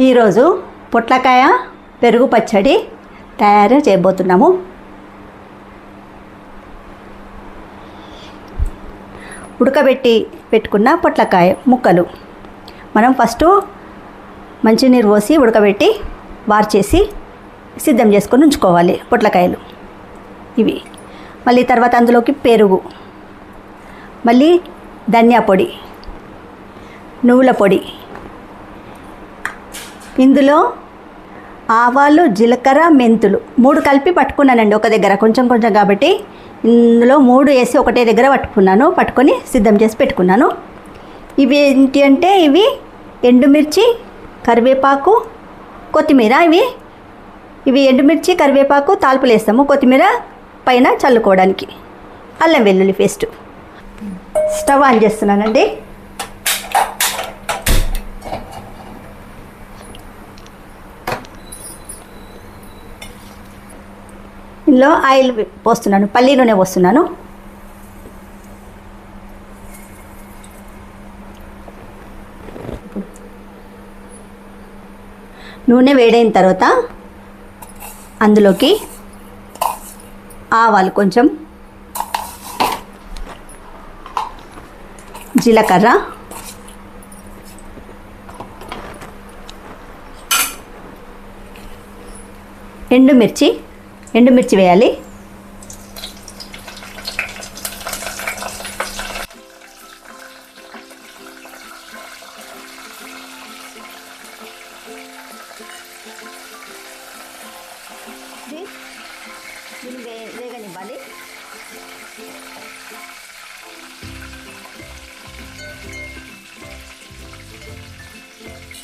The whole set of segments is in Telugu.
ఈరోజు పొట్లకాయ పెరుగు పచ్చడి తయారు చేయబోతున్నాము. ఉడకబెట్టి పెట్టుకున్న పొట్లకాయ ముక్కలు. మనం ఫస్ట్ మంచినీరు పోసి ఉడకబెట్టి వార్చేసి సిద్ధం చేసుకొని ఉంచుకోవాలి పొట్లకాయలు. ఇవి. మళ్ళీ తర్వాత అందులోకి పెరుగు. మళ్ళీ ధనియా పొడి నువ్వుల పొడి ఇందులో ఆవాలు జీలకర్ర మెంతులు మూడు కలిపి పట్టుకున్నానండి ఒక దగ్గర. కొంచెం కొంచెం కాబట్టి ఇందులో మూడు వేసి ఒకటే దగ్గర పట్టుకున్నాను. పట్టుకొని సిద్ధం చేసి పెట్టుకున్నాను. ఇవి ఏంటి అంటే ఇవి ఎండుమిర్చి కరివేపాకు కొత్తిమీర. ఇవి ఇవి ఎండుమిర్చి కరివేపాకు తాల్పులు వేస్తాము. కొత్తిమీర పైన చల్లుకోవడానికి. అల్లం వెల్లుల్లి పేస్ట్. స్టవ్ ఆన్ చేస్తున్నానండి. ఇందులో ఆయిల్ పోస్తున్నాను పల్లి నూనె పోస్తున్నాను. నూనె వేడైన తర్వాత అందులోకి ఆవాలు కొంచెం జీలకర్ర ఎండుమిర్చి ఎండుమిర్చి వేయాలి. వేగనివ్వాలి.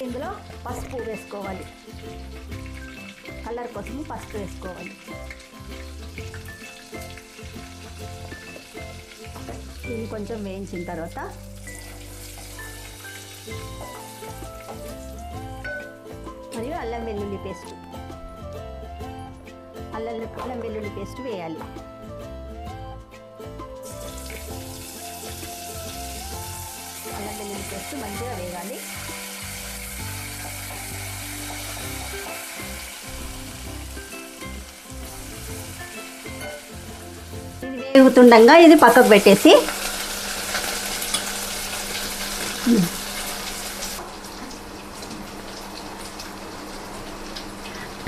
ఇందులో పసుపు వేసుకోవాలి. కలర్ కోసం పసుపు వేసుకోవాలి. దీన్ని కొంచెం వేయించిన తర్వాత మరియు అల్లం వెల్లుల్లి పేస్ట్. అల్లం అల్లం వెల్లుల్లి పేస్ట్ వేయాలి. అల్లం వెల్లుల్లి పేస్ట్ మంచిగా వేయాలి వేగుతుండగా ఇది పక్కకు పెట్టేసి.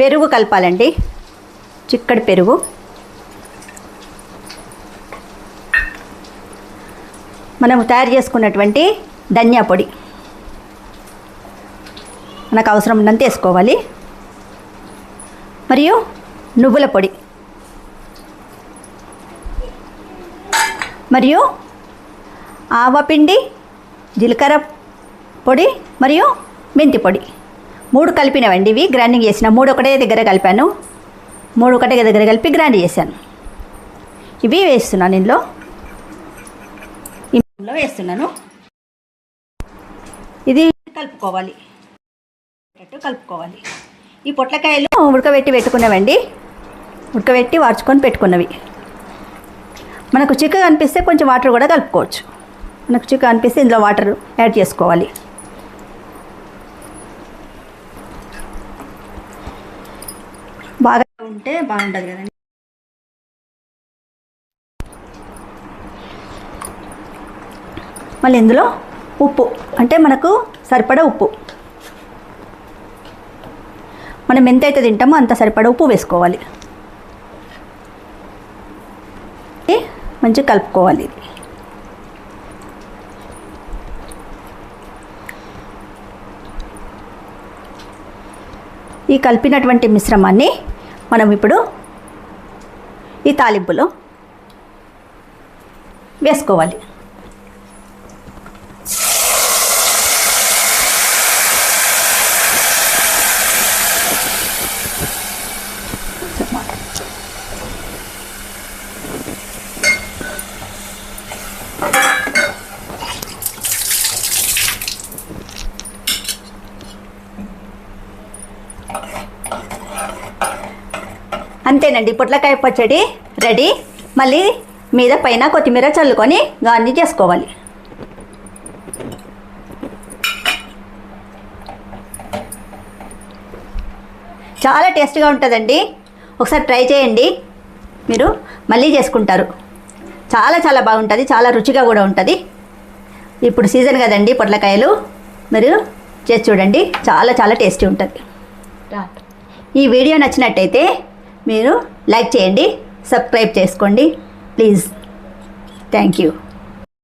పెరుగు కలపాలండి. చిక్కడి పెరుగు. మనం తయారు చేసుకున్నటువంటి ధనియా పొడి. మనకు అవసరం ఉన్నంత వేసుకోవాలి. మరియు నువ్వుల పొడి. మరియు ఆవపిండి జీలకర్ర పొడి మరియు మెంతి పొడి. మూడు కలిపినవండి ఇవి గ్రైండింగ్ చేసిన. మూడు ఒకటే దగ్గర కలిపాను. మూడు ఒకటే దగ్గర కలిపి గ్రైండ్ చేశాను. ఇవి వేస్తున్నాను ఇందులో. ఇందులో వేస్తున్నాను. ఇది కలుపుకోవాలి. కలుపుకోవాలి. ఈ పొట్లకాయలు ఉడకబెట్టి పెట్టుకున్నవండి. ఉడకబెట్టి వార్చుకొని పెట్టుకున్నవి. మనకు చిక్కగా అనిపిస్తే కొంచెం వాటర్ కూడా కలుపుకోవచ్చు. మనకు చికెన్ అనిపిస్తే ఇందులో వాటర్ యాడ్ చేసుకోవాలి. బాగా ఉంటే బాగుంటుంది కదండి. మళ్ళీ ఇందులో ఉప్పు అంటే మనకు సరిపడా ఉప్పు. మనం ఎంతైతే తింటామో అంత సరిపడా ఉప్పు వేసుకోవాలి ఇది మంచిగా కలుపుకోవాలి. ఇది ఈ కలిపినటువంటి మిశ్రమాన్ని మనం ఇప్పుడు ఈ తాలింపులో వేసుకోవాలి. అంతేనండి పొట్లకాయ పచ్చడి రెడీ. మళ్ళీ మీద పైన కొత్తిమీర చల్లుకొని గార్ని చేసుకోవాలి. చాలా టేస్ట్గా ఉంటుందండి. ఒకసారి ట్రై చేయండి. మీరు మళ్ళీ చేసుకుంటారు. చాలా చాలా బాగుంటుంది చాలా రుచిగా కూడా ఉంటుంది. ఇప్పుడు సీజన్ కదండి పొట్లకాయలు. మీరు చేసి చూడండి. చాలా చాలా టేస్టీ ఉంటుంది. ఈ వీడియో నచ్చినట్టయితే మీరు లైక్ చేయండి సబ్స్క్రైబ్ చేసుకోండి. ప్లీజ్. Thank you.